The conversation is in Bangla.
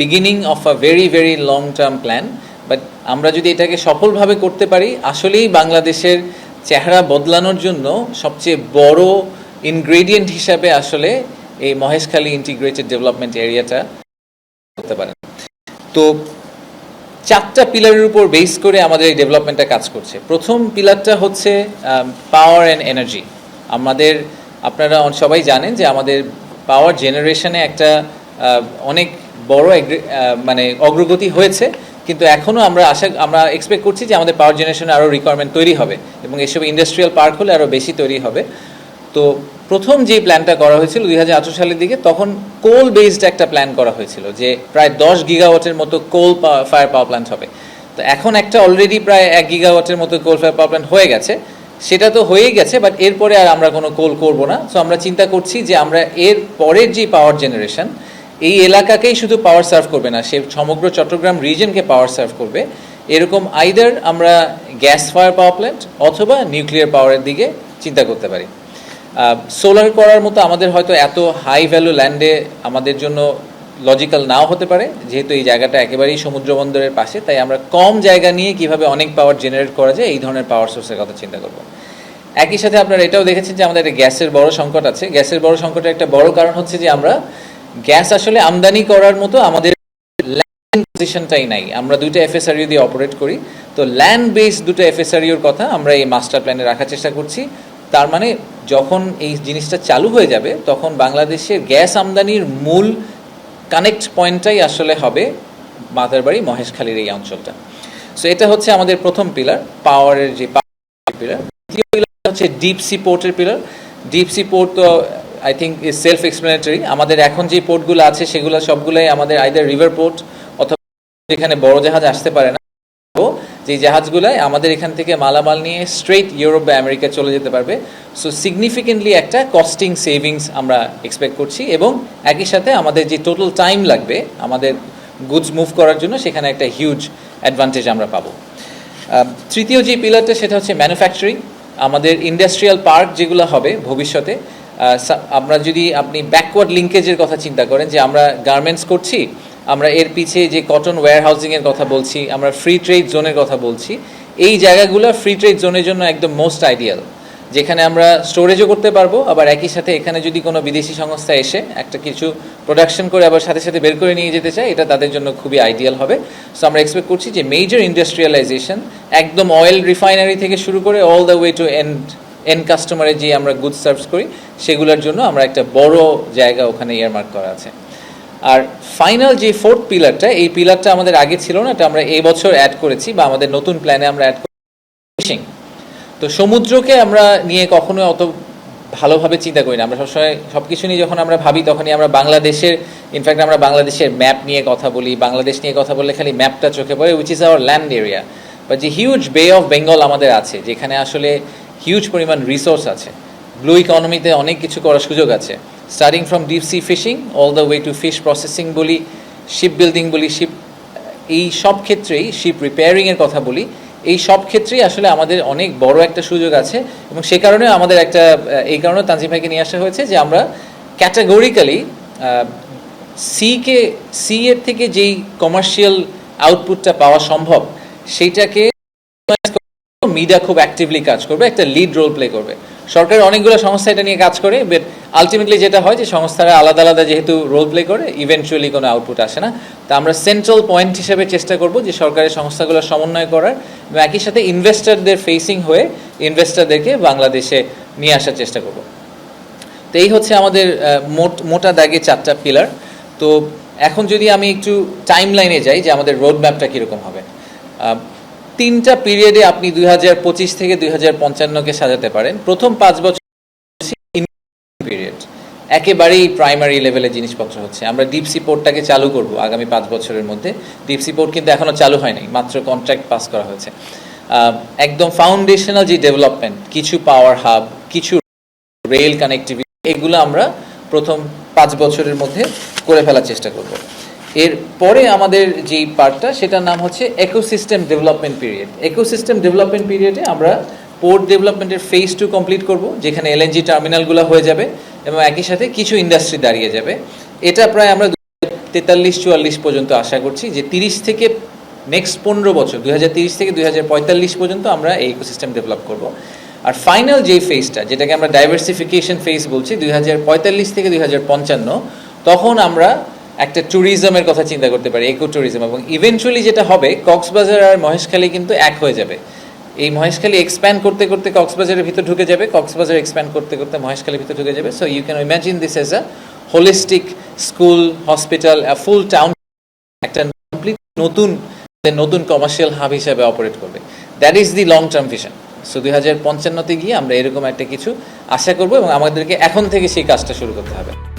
Beginning of a very very long term plan but আমরা যদি এটাকে সফলভাবে করতে পারি, আসলেই বাংলাদেশের চেহারা বদলানোর জন্য সবচেয়ে বড় ইনগ্রেডিয়েন্ট হিসাবে আসলে এই মহেশখালী ইন্টিগ্রেটেড ডেভেলপমেন্ট এরিয়াটা করতে পারেন। তো চারটা পিলারের উপর বেস করে আমাদের এই ডেভেলপমেন্টটা কাজ করছে। প্রথম পিলারটা হচ্ছে পাওয়ার অ্যান্ড এনার্জি আমাদের, আপনারা সবাই জানেন যে আমাদের পাওয়ার জেনারেশনে একটা অনেক বড় মানে অগ্রগতি হয়েছে, কিন্তু এখনও আমরা আশা, আমরা এক্সপেক্ট করছি যে আমাদের পাওয়ার জেনারেশনে আরও রিকোয়ারমেন্ট তৈরি হবে এবং এসব ইন্ডাস্ট্রিয়াল পার্ক হলে আরও বেশি তৈরি হবে। তো প্রথম যে প্ল্যানটা করা হয়েছিল দুই হাজার আঠেরো সালের দিকে, তখন কোল বেসড একটা প্ল্যান করা হয়েছিল যে প্রায় দশ গিগাওয়াটের মতো কোল ফায়ার পাওয়ার প্ল্যান্ট হবে। তো এখন একটা অলরেডি প্রায় এক গিগাওয়াটের মতো কোল ফায়ার পাওয়ার প্ল্যান্ট হয়ে গেছে। সেটা তো হয়েই গেছে বাট এরপরে আর আমরা কোনো কোল করব না। সো আমরা চিন্তা করছি যে আমরা এর পরের যে পাওয়ার জেনারেশন এই এলাকাকেই শুধু পাওয়ার সার্ভ করবে না, সে সমগ্র চট্টগ্রাম রিজনকে পাওয়ার সার্ভ করবে। এরকম আইদার আমরা গ্যাস ফায়ার পাওয়ার প্ল্যান্ট অথবা নিউক্লিয়ার পাওয়ারের দিকে চিন্তা করতে পারি। সোলার করার মতো আমাদের হয়তো এত হাই ভ্যালু ল্যান্ডে আমাদের জন্য লজিক্যাল নাও হতে পারে, যেহেতু এই জায়গাটা একেবারেই সমুদ্র বন্দরের পাশে, তাই আমরা কম জায়গা নিয়ে কীভাবে অনেক পাওয়ার জেনারেট করা যায়, এই ধরনের পাওয়ার সোর্সের কথা চিন্তা করব। একই সাথে আপনারা এটাও দেখেছেন যে আমাদের একটা গ্যাসের বড় সংকট আছে। গ্যাসের বড় সংকটের একটা বড় কারণ হচ্ছে যে আমরা গ্যাস আসলে আমদানি করার মতো আমাদের ল্যান্ড পজিশনটাই নাই। আমরা দুইটা এফএসআরইউ দিয়ে অপারেট করি। তো ল্যান্ড বেস দুটো এফএসআরইউর কথা আমরা এই মাস্টার প্ল্যানে রাখার চেষ্টা করছি। তার মানে যখন এই জিনিসটা চালু হয়ে যাবে, তখন বাংলাদেশের গ্যাস আমদানির মূল কানেক্ট পয়েন্টটাই আসলে হবে মাদারবাড়ি, মহেশখালীর এই অঞ্চলটা। সো এটা হচ্ছে আমাদের প্রথম পিলার পাওয়ারের যে পিলার দ্বিতীয় পিলার হচ্ছে ডিপ সি পোর্টের পিলার ডিপ সি পোর্ট তো I think is self explanatory আমাদের এখন যে পোর্টগুলো আছে, সেগুলো সবগুলোই আমাদের আইদার রিভার পোর্ট অথবা যেখানে বড় জাহাজ আসতে পারে না, যে জাহাজগুলোয় আমাদের এখান থেকে মালামাল নিয়ে স্ট্রেট ইউরোপ বা আমেরিকা চলে যেতে পারবে। সো সিগনিফিকেন্টলি একটা কস্টিং সেভিংস আমরা এক্সপেক্ট করছি এবং একই সাথে আমাদের যে টোটাল টাইম লাগবে, আমাদের গুডস মুভ করার জন্য সেখানে একটা হিউজ অ্যাডভান্টেজ আমরা পাবো। তৃতীয় যে পিলারটা সেটা হচ্ছে ম্যানুফ্যাকচারিং আমাদের ইন্ডাস্ট্রিয়াল পার্ক যেগুলো হবে ভবিষ্যতে আমরা যদি আপনি ব্যাকওয়ার্ড লিঙ্কেজের কথা চিন্তা করেন যে আমরা গার্মেন্টস করছি, আমরা এর পিছে যে কটন ওয়্যার হাউজিংয়ের কথা বলছি, আমরা ফ্রি ট্রেড জোনের কথা বলছি, এই জায়গাগুলো ফ্রি ট্রেড জোনের জন্য একদম মোস্ট আইডিয়াল যেখানে আমরা স্টোরেজও করতে পারব, আবার একই সাথে এখানে যদি কোনো বিদেশি সংস্থা এসে একটা কিছু প্রোডাকশন করে আবার সাথে সাথে বের করে নিয়ে যেতে চায়, এটা তাদের জন্য খুবই আইডিয়াল হবে। সো আমরা এক্সপেক্ট করছি যে মেজর ইন্ডাস্ট্রিয়ালাইজেশন একদম অয়েল রিফাইনারি থেকে শুরু করে all the way to end end কাস্টমারে যে আমরা গুড সার্ভস করি, সেগুলোর জন্য আমরা একটা বড় জায়গা ওখানে ইয়ারমার্ক করা আছে। আর ফাইনাল যে ফোর্থ পিলারটা এই পিলারটা আমাদের আগে ছিল না, এটা আমরা এই বছর অ্যাড করেছি বা আমাদের নতুন প্ল্যানে আমরা অ্যাড ফিশিং তো সমুদ্রকে আমরা নিয়ে কখনো অত ভালোভাবে চিন্তা করি না। আমরা সবসময় সব কিছু নিয়ে যখন আমরা ভাবি, তখনই আমরা বাংলাদেশের ইনফ্যাক্ট আমরা বাংলাদেশের ম্যাপ নিয়ে কথা বলি, বাংলাদেশ নিয়ে কথা বললে খালি ম্যাপটা চোখে পড়ে which is our land area বা যে হিউজ বে অফ বেঙ্গল আমাদের আছে, যেখানে আসলে হিউজ পরিমাণ রিসোর্স আছে। ব্লু ইকোনমিতে অনেক কিছু করার সুযোগ আছে। Starting from deep sea fishing all the way to fish processing বলি শিপ বিল্ডিং বলি শিপ এই সব ক্ষেত্রেই শিপ রিপেয়ারিংয়ের কথা বলি, এই সব ক্ষেত্রেই আসলে আমাদের অনেক বড় একটা সুযোগ আছে এবং সে কারণে আমাদের একটা, এই কারণে তানজিম ভাইকে নিয়ে আসা হয়েছে যে আমরা ক্যাটাগরিক্যালি সিকে সি এর থেকে যেই কমার্শিয়াল আউটপুটটা পাওয়া সম্ভব, সেইটাকে মিডিয়া খুব অ্যাক্টিভলি কাজ করবে, একটা লিড রোল প্লে করবে। সরকারের অনেকগুলো সংস্থা এটা নিয়ে কাজ করে বাট আলটিমেটলি যেটা হয় যে সংস্থারা আলাদা আলাদা যেহেতু রোল প্লে করে ইভেনচুয়ালি কোনো আউটপুট আসে না। তা আমরা সেন্ট্রাল পয়েন্ট হিসেবে চেষ্টা করব যে সরকারের সংস্থাগুলো সমন্বয় করার এবং একই সাথে ইনভেস্টারদের ফেসিং হয়ে ইনভেস্টারদেরকে বাংলাদেশে নিয়ে আসার চেষ্টা করব। তো এই হচ্ছে আমাদের মোট, মোটা দাগে চারটা পিলার তো এখন যদি আমি একটু টাইম লাইনে যাই যে আমাদের রোড ম্যাপটা কীরকম হবে। তিনটা পিরিয়ডে আপনি দুই হাজার পঁচিশ থেকে দুই হাজার পঞ্চান্নকে সাজাতে পারেন। প্রথম পাঁচ বছর পিরিয়ড একেবারেই প্রাইমারি লেভেলে জিনিসপত্র হচ্ছে। আমরা ডিপসি পোর্টটাকে চালু করব আগামী পাঁচ বছরের মধ্যে। ডিপসি পোর্ট কিন্তু এখনও চালু হয়নি মাত্র কন্ট্রাক্ট পাস করা হয়েছে। একদম ফাউন্ডেশনাল যে ডেভেলপমেন্ট কিছু পাওয়ার হাব কিছু রেল কানেক্টিভিটি এগুলো আমরা প্রথম পাঁচ বছরের মধ্যে করে ফেলার চেষ্টা করব। এর পরে আমাদের যেই পার্টটা সেটার নাম হচ্ছে ecosystem development period ecosystem development পিরিয়ডে আমরা পোর্ট ডেভেলপমেন্টের ফেজ টু কমপ্লিট করব, যেখানে এলএনজি টার্মিনালগুলো হয়ে যাবে এবং একই সাথে কিছু ইন্ডাস্ট্রি দাঁড়িয়ে যাবে। এটা প্রায় আমরা তেতাল্লিশ, চুয়াল্লিশ পর্যন্ত আশা করছি যে তিরিশ থেকে নেক্সট পনেরো বছর দুই থেকে দুই হাজার পঁয়তাল্লিশ পর্যন্ত আমরা এই ইকোসিস্টেম ডেভেলপ করব। আর ফাইনাল যে ফেজটা যেটাকে আমরা ডাইভার্সিফিকেশন ফেজ বলছি দুই হাজার পঁয়তাল্লিশ থেকে দুই হাজার পঞ্চান্ন, তখন আমরা একটা ট্যুরিজমের কথা চিন্তা করতে পারি ইকো ট্যুরিজম এবং ইভেনচুয়ালি যেটা হবে, কক্সবাজার আর মহেশখালী কিন্তু এক হয়ে যাবে। এই মহেশখালী এক্সপ্যান্ড করতে করতে কক্সবাজারের ভিতর ঢুকে যাবে, কক্সবাজার এক্সপ্যান্ড করতে করতে মহেশখালীর ভিতর ঢুকে যাবে। So you can imagine this as a holistic school hospital full town একটা কমপ্লিট নতুন নতুন কমার্শিয়াল হাব হিসাবে অপারেট করবে। That is the long term vision so দুই হাজার পঞ্চান্নতে গিয়ে আমরা এরকম একটা কিছু আশা করব এবং আমাদেরকে এখন থেকে সেই কাজটা শুরু করতে হবে।